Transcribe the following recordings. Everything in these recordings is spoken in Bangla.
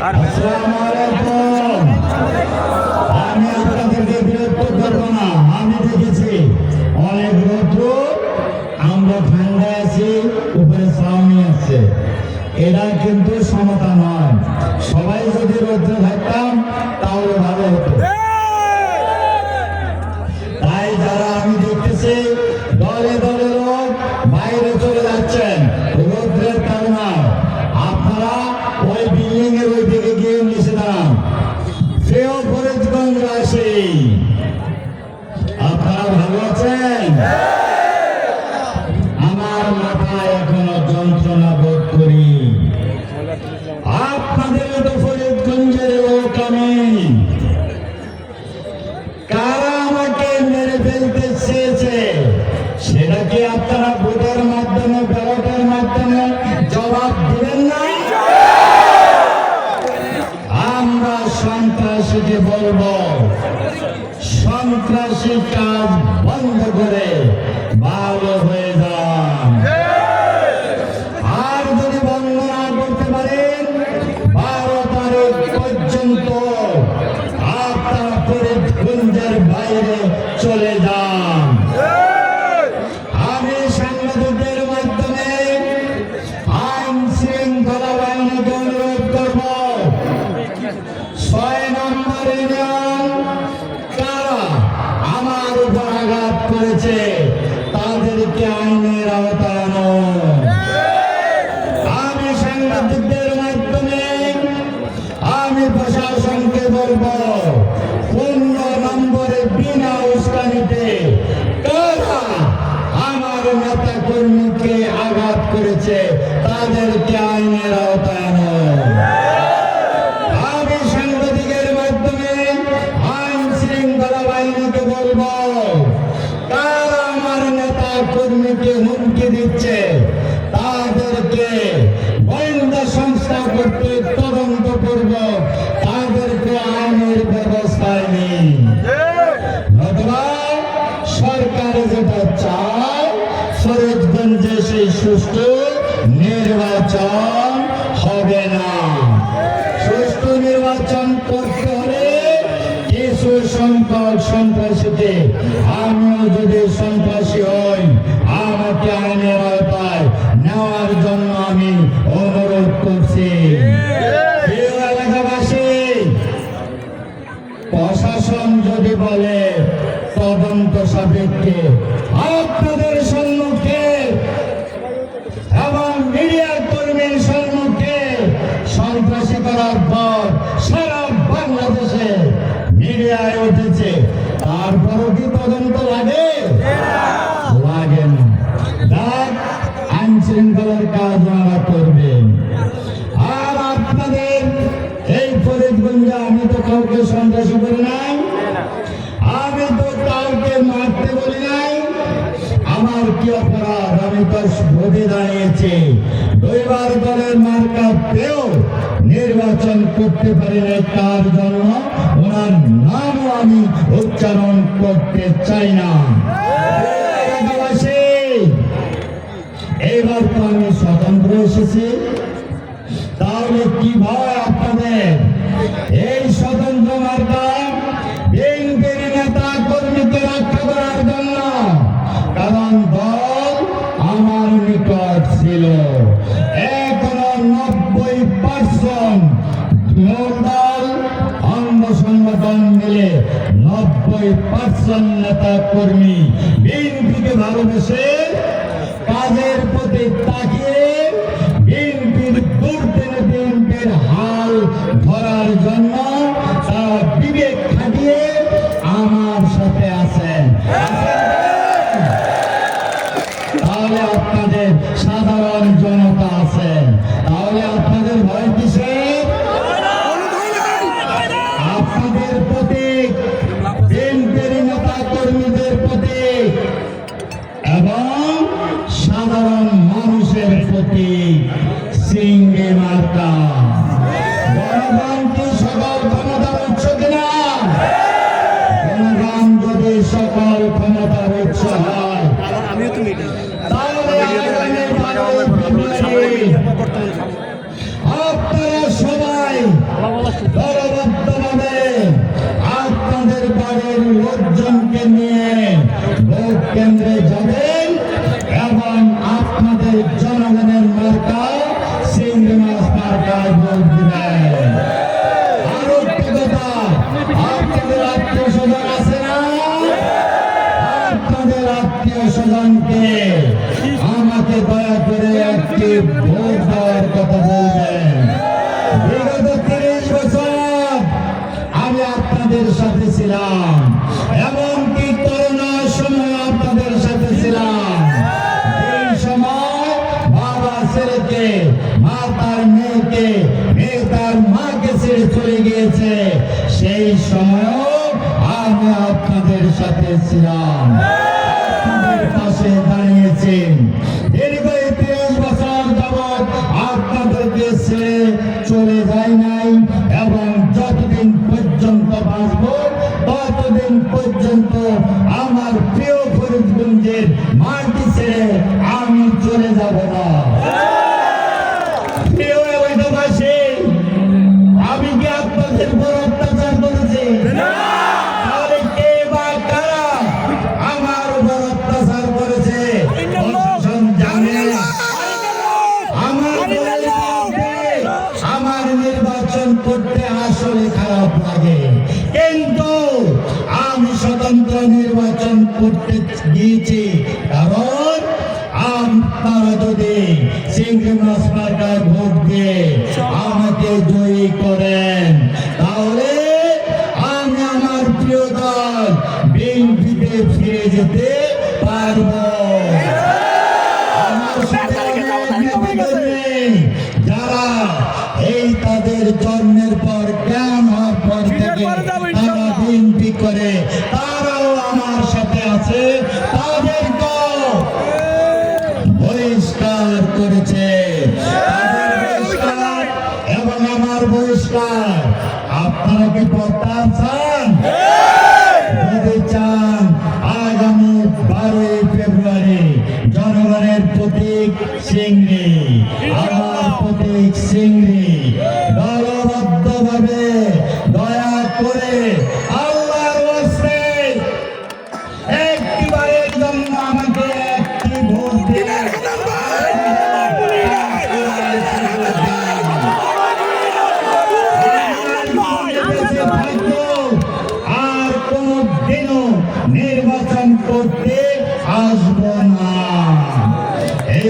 আসসালামু আমি আপনাদেরকে বিরক্ত না আমি দেখেছি অনেক রৌদ্র আমরা ঠান্ডায় আছি উপরে শ্রাবণী আছে এটা কিন্তু সমতা নয়। সবাই যদি রৌদ্রে থাকতাম তাহলে ভালো সন্ত্রাসী কাজ বন্ধ করে। ভালো নেতা কর্মীকে আঘাত করেছে তাদেরকে আইনের আওতায় বলব কারা আমার নেতা কর্মীকে হুমকি দিচ্ছে, তাদেরকে গোয়েন্দা সংস্থা করতে তদন্ত করব। সুষ্ঠু নির্বাচন হবে না। সুষ্ঠু নির্বাচন করতে হলে কিছু সংখ্যক সন্ত্রাসীকে, আমিও যদি সন্ত্রাসী হই, আমাকে আইনের আওতায় নেওয়ার জন্য আমি অনুরোধ করছি। প্রশাসন যদি বলে তদন্ত সাপেক্ষে, আপনাদের মিডিয়ায় উঠেছে। তারপরও কি তদন্ত লাগে? লাগে না। কাজ ওনারা করবেন। আর আপনাদের এই ফরিদগঞ্জে আমি তো কাউকে সন্ত্রাসী করি নাই। আমি তো কাউকে মারতে বলি নাই। আমার কি অপরাধ? আমি তো ভোটে দাঁড়িয়েছি। দুইবার দলের মার্কা পেয়েও নির্বাচন করতে পারি নাই। তার জন্য? উচ্চারণ করতে চাই না। এইবার তো আমি স্বতন্ত্র এসেছি। তাহলে কি ভয় নব্বই পার্সেন্ট নেতা কর্মী বিএনপিকে ভালোবেসে কাজের প্রতি তাকিয়ে বিএনপির দুর্দিনে বিএনপির হাল ধরার জন্য তারা বিবেক খাটিয়ে আমার ইসলাম যদি সকল ক্ষমতার উৎস হয় আমিও তো আপনারা সবাই দলবদ্ধভাবে আপনাদের বাড়ির লোকজনকে নিয়ে ভোট কেন্দ্রে যাবেন এবং আপনাদের জনগণের মার্কা সিংহ মার্কায় আপনাদের আত্মীয় স্বজনকে আমাকে দয়া করে একটি ভোট দেওয়ার কথা বলবেন। বিগত তিরিশ বছর আমি আপনাদের সাথে ছিলাম, এমনকি সময় আপনাদের সাথে ছিলাম। এই সময় বাবা ছেলেকে মা তার মেয়েকে মেয়ে তার মাকে ছেড়ে চলে গিয়েছে। সেই আপনাদের সাথে ছিলাম। পাশে দাঁড়িয়েছেন দীর্ঘ তিরিশ বছর যাবৎ আপনাদেরকে ছেড়ে চলে যায় নাই এবং যতদিন পর্যন্ত বাঁচব ততদিন পর্যন্ত আমার প্রিয় ফরিদগঞ্জের করতে গিয়েছি কারণ আপনারা যদি সিংড়ি মাছ ভোট দিয়ে আমাকে জয়ী করেন, তাহলে আমি আমার প্রিয় দল বিএনপিতে ফিরে যেতে পারব। এবং আমার বহিষ্কার আপনারা কি প্রত্যাহার চান যদি চান আগামী বারোই ফেব্রুয়ারি জনগণের প্রতীক সিংড়ি, আমার প্রতীক সিংড়ি।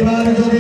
এবার যদি